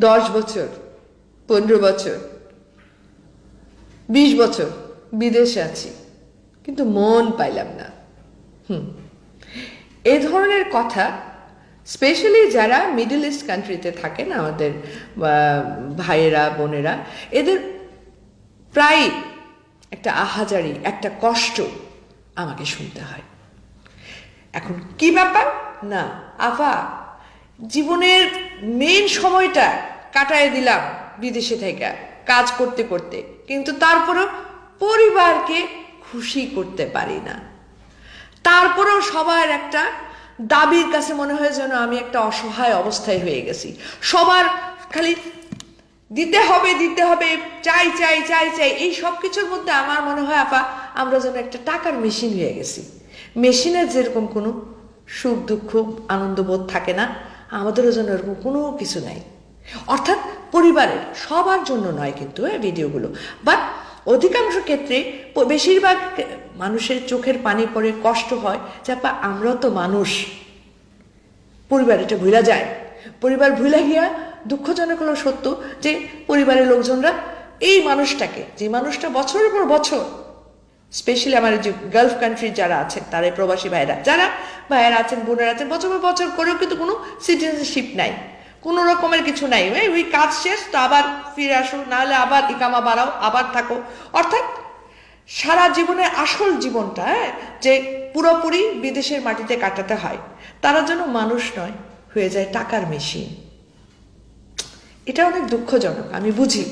দশ বছর, পনেরো বছর, বিশ বছর বিদেশে আছি, কিন্তু মন পাইলাম না। হুম। এ ধরনের কথা, স্পেশালি যারা মিডল ইস্ট কান্ট্রিতে থাকেন, আমাদের ভাইয়েরা, বোনেরা, এদের প্রায় একটা আহাজারি, একটা কষ্ট আমাকে শুনতে হয়। এখন কি ব্যাপার? না, আফা জীবনের মেন সময়টা কাটায় দিলাম বিদেশে থেকে, কাজ করতে করতে। কিন্তু তারপরেও পরিবারকে খুশি করতে পারি না। তারপরেও সবার একটা দাবির কাছে মনে হয় যেন আমি একটা অসহায় অবস্থায় হয়ে গেছি। সবার খালি দিতে হবে দিতে হবে, চাই চাই চাই চাই, এই সব কিছুর মধ্যে আমার মনে হয়, আপা, আমরা যেন একটা টাকার মেশিন হয়ে গেছি। মেশিনের যেরকম কোনো সুখ দুঃখ আনন্দবোধ থাকে না। আমাদেরও যেন এরকম কোনো কিছু নাই। অর্থাৎ পরিবারের সবার জন্য নয় কিন্তু হ্যাঁ ভিডিওগুলো। বাট অধিকাংশ ক্ষেত্রে বেশিরভাগ মানুষের চোখের পানি পড়ে কষ্ট হয়, যে আপা, আমরাও তো মানুষ। পরিবার এটা ভুলা যায়। পরিবার ভুলে গিয়া দুঃখজনক হলো সত্য যে, পরিবারের লোকজনরা এই মানুষটাকে, যে মানুষটা বছরের পর বছর স্পেশালি আমার যে গালফ কান্ট্রি যারা আছেন তারা প্রবাসী ভাইরা যারা ভাইয়েরা আছেন বোনের আছেন বছর পর বছর করেও কিন্তু কোনো সিটিজেনশিপ নাই। কোনো রকমের কিছু নাই। ওই কাজ শেষ তো আবার ফিরে আসো নাহলে আবার ইকামা বাড়াও আবার থাকো। অর্থাৎ সারা জীবনের আসল জীবনটা হ্যাঁ, যে পুরোপুরি বিদেশের মাটিতে কাটাতে হয় তারা যেন মানুষ নয় হয়ে যায় টাকার মেশিন এটা অনেক দুঃখজনক আমি বুঝি।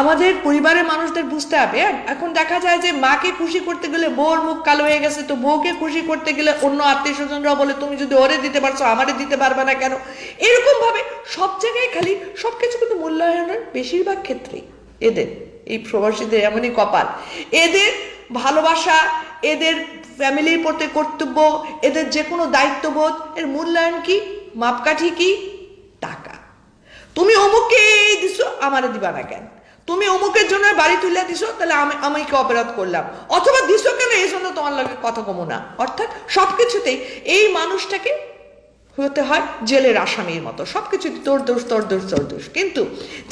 আমাদের পরিবারের মানুষদের বুঝতে হবে এখন দেখা যায় যে মাকে খুশি করতে গেলে বউর মুখ কালো হয়ে গেছে, তো বউকে খুশি করতে গেলে অন্য আত্মীয় স্বজনরাও বলে, তুমি যদি ওরে দিতে পারছ, আমারে দিতে পারবে না কেন? এরকম ভাবে সব জায়গায় খালি সবকিছু কিন্তু মূল্যায়নের বেশিরভাগ ক্ষেত্রেই। এদের, এই প্রবাসীদের এমনই কপাল। এদের ভালোবাসা, এদের ফ্যামিলির প্রতি কর্তব্য, এদের যে কোনো দায়িত্ববোধ, এর মূল্যায়ন কি? মাপকাঠি কি? টাকা। তুমি অমুককে এই দিছো, আমারে দিবা না কেন? তুমি অমুকের জন্য বাড়ি তুলে দিছো, তাহলে আমি, আমাকে অপরাধ করলাম। অথবা দিছো কেন, এই জন্য তোমার লাগে কথা কমো না। অর্থাৎ সবকিছুতেই এই মানুষটাকে হতে হয় জেলের আসামির মতো। সবকিছু তোর দোষ তোর দোষ তোর দোষ। কিন্তু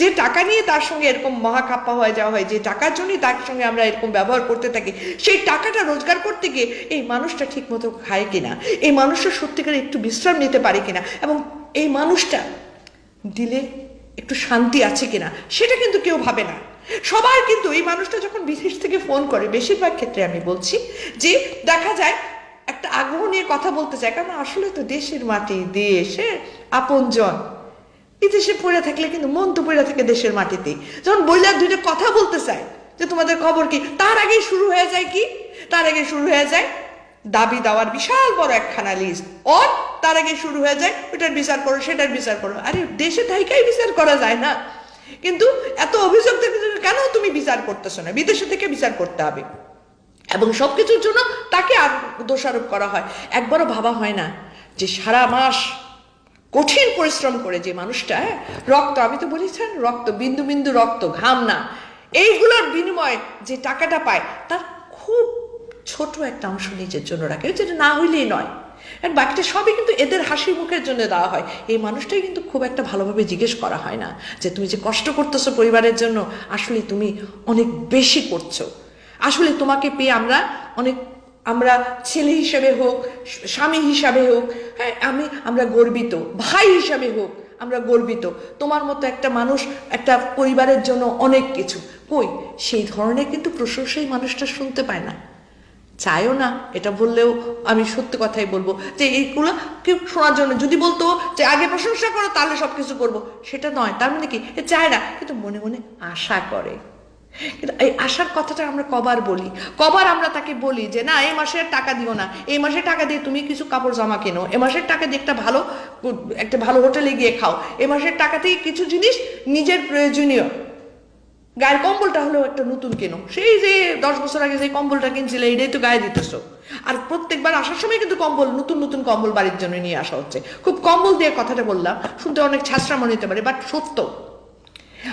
যে টাকা নিয়ে তার সঙ্গে এরকম মহাকাপ্পা হয়ে যাওয়া হয়, যে টাকার জন্যই তার সঙ্গে আমরা এরকম ব্যবহার করতে থাকি, সেই টাকাটা রোজগার করতে গিয়ে এই মানুষটা ঠিক মতো খায় কিনা? এই মানুষটা সত্যিকার একটু বিশ্রাম নিতে পারে কিনা? এবং এই মানুষটা দিলে একটু শান্তি আছে কিনা, সেটা কিন্তু কেউ ভাবে না। সবার কিন্তু এই মানুষটা যখন বিদেশ থেকে ফোন করে, বেশিরভাগ ক্ষেত্রে আমি বলছি যে, দেখা যায় একটা আগ্রহ নিয়ে কথা বলতে চায় কারণ আসলে তো দেশের মাটি দেশে আপনজন। বিদেশে পড়ে থাকলে কিন্তু মন তো পড়ে থাকে দেশের মাটিতে। যখন বইলার দুইটা কথা বলতে চায়, যে তোমাদের খবর কি, তার আগেই শুরু হয়ে যায় কি? তার আগে শুরু হয়ে যায় দাবি দেওয়ার বিশাল বড় একখানা লিস্ট ওর তার আগে শুরু হয়ে যায় ওইটার বিচার করো সেটার বিচার করো। আরে দেশে থাইকাই বিচার করা যায় না। কিন্তু এত অভিযোগ থেকে কেন তুমি বিচার করতেছো না? বিদেশে থেকে বিচার করতে হবে। এবং সবকিছুর জন্য তাকে আর দোষারোপ করা হয়। একবারও ভাবা হয় না যে সারা মাস কঠিন পরিশ্রম করে যে মানুষটা হ্যাঁ, রক্ত আমি তো বলেছেন রক্ত বিন্দু বিন্দু রক্ত ঘাম না। এইগুলোর বিনিময়ে যে টাকাটা পায় তার খুব ছোট একটা অংশ নিজের জন্য রাখে। যেটা না হইলেই নয়। আর বাকিটা সবই কিন্তু এদের হাসি মুখের জন্য দেওয়া হয়। এই মানুষটাই কিন্তু খুব একটা ভালোভাবে জিজ্ঞেস করা হয় না যে, তুমি যে কষ্ট করতেছো পরিবারের জন্য, আসলে তুমি অনেক বেশি করছ। আসলে তোমাকে পেয়ে আমরা অনেক, আমরা ছেলে হিসেবে হোক, স্বামী হিসাবে হোক হ্যাঁ আমি, আমরা গর্বিত, ভাই হিসাবে হোক, আমরা গর্বিত। তোমার মতো একটা মানুষ, একটা পরিবারের জন্য অনেক কিছু। কই? সেই ধরনের কিন্তু প্রশংসাই মানুষটা শুনতে পায় না। চায়ও না, এটা বললেও আমি সত্যি কথাই বলব যে এইগুলো কেউ শোনার জন্য যদি বলতো যে আগে প্রশংসা করো, তাহলে সব কিছু করব। সেটা নয়, তার মানে কি? এ চায় না, কিন্তু মনে মনে আশা করে। কিন্তু এই আশার কথাটা আমরা কবার বলি। কবার আমরা তাকে বলি যে, না, এই মাসে টাকা দিও না। এই মাসে টাকা দিয়ে তুমি কিছু কাপড় জামা কেনো। এ মাসের টাকা দিয়ে একটা ভালো একটা ভালো হোটেলে গিয়ে খাও। এ মাসের টাকা থেকে কিছু জিনিস নিজের প্রয়োজনীয়। গায়ের কম্বলটা হলো একটা নতুন কেনো। সেই যে দশ বছর আগে যে কম্বলটা কিনছিলে, এটাই তো গায়ে দিতেছো। আর প্রত্যেকবার আসার সময় কিন্তু কম্বল, নতুন নতুন কম্বল বাড়ির জন্য নিয়ে আসা হচ্ছে। খুব কম্বল দিয়ে কথাটা বললাম, শুনতে অনেক ছাত্রা মনে হতে পারে বাট সত্য।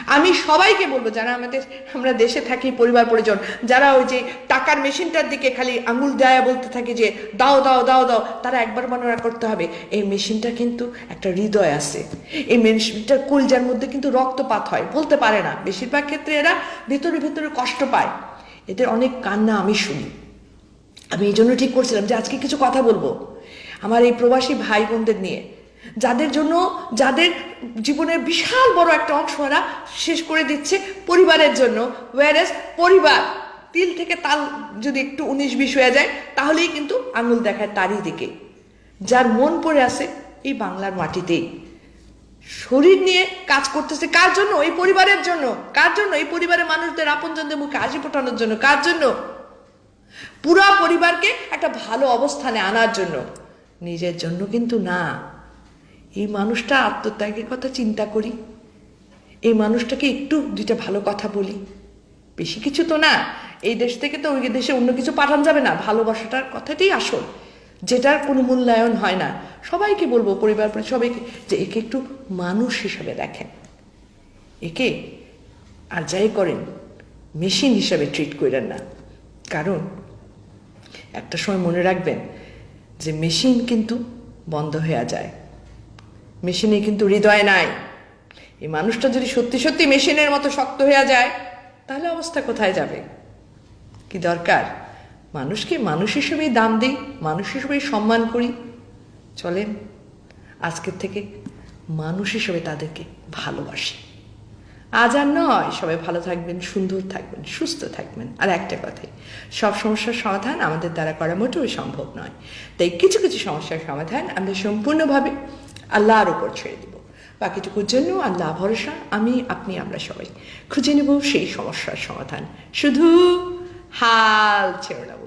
আমি সবাইকে বলব, যারা আমাদের, আমরা দেশে থাকি, পরিবার, পরিজন, যারা ওই যে টাকার মেশিনটার দিকে খালি আঙুল দেয়া বলতে থাকে যে, দাও দাও দাও দাও, তারা একবার মনে করতে হবে, এই মেশিনটা কিন্তু একটা হৃদয় আছে। এই মেশিনটার কলজার মধ্যে কিন্তু রক্তপাত হয়, বলতে পারে না। বেশিরভাগ ক্ষেত্রে এরা ভেতরে ভেতরে কষ্ট পায়। এদের অনেক কান্না আমি শুনি। আমি এই জন্য ঠিক করছিলাম যে, আজকে কিছু কথা বলব। আমার এই প্রবাসী ভাই বোনদের নিয়ে যাদের জন্য, যাদের জীবনের বিশাল বড় একটা অংশ ওরা শেষ করে দিচ্ছে পরিবারের জন্য। ওয়ারেস পরিবার, তিল থেকে তাল যদি একটু উনিশ বিশ হয়ে যায়, তাহলেই কিন্তু আঙুল দেখায় তারই দিকে। যার মন পড়ে আছে এই বাংলার মাটিতেই। শরীর নিয়ে কাজ করতেছে কার জন্য? এই পরিবারের জন্য। কার জন্য? এই পরিবারের মানুষদের আপনজনদের মুখে হাসি ফোটানোর জন্য। কার জন্য? পুরা পরিবারকে একটা ভালো অবস্থানে আনার জন্য। নিজের জন্য কিন্তু না। এই মানুষটা আত্মত্যাগের কথা চিন্তা করি। এই মানুষটাকে একটু দুইটা ভালো কথা বলি। বেশি কিছু তো না। এই দেশ থেকে তো ওই দেশে অন্য কিছু পাঠানো যাবে না। ভালোবাসাটার কথাটাই আসল। যেটার কোনো মূল্যায়ন হয় না। সবাইকে বলব, পরিবার পরি সবাইকে যে একে একটু মানুষ হিসাবে দেখেন। একে আর যাই করেন, মেশিন হিসাবে ট্রিট করেন না। কারণ একটা সময় মনে রাখবেন যে মেশিন কিন্তু বন্ধ হয়ে যায়। মেশিনে কিন্তু হৃদয় নাই। এই মানুষটা যদি সত্যি সত্যি মেশিনের মতো শক্ত হয়ে যায়, তাহলে অবস্থা কোথায় যাবে? কি দরকার? মানুষকে মানুষ হিসেবেই দাম দিই, মানুষ হিসেবেই সম্মান করি। চলেন, আজকের থেকে মানুষ হিসেবে তাদেরকে ভালোবাসি। আজ আর নয়, সবাই ভালো থাকবেন, সুন্দর থাকবেন, সুস্থ থাকবেন। আর একটা কথাই, সব সমস্যার সমাধান আমাদের দ্বারা করা মোটেও সম্ভব নয়। তাই কিছু কিছু সমস্যার সমাধান আমরা সম্পূর্ণভাবে আল্লাহর ওপর ছেড়ে দিব। বাকিটুকুর জন্য আল্লাহ ভরসা, আমি, আপনি, আমরা সবাই। খুঁজে নেব সেই সমস্যার সমাধান। শুধু হাল ছেড়ে নেব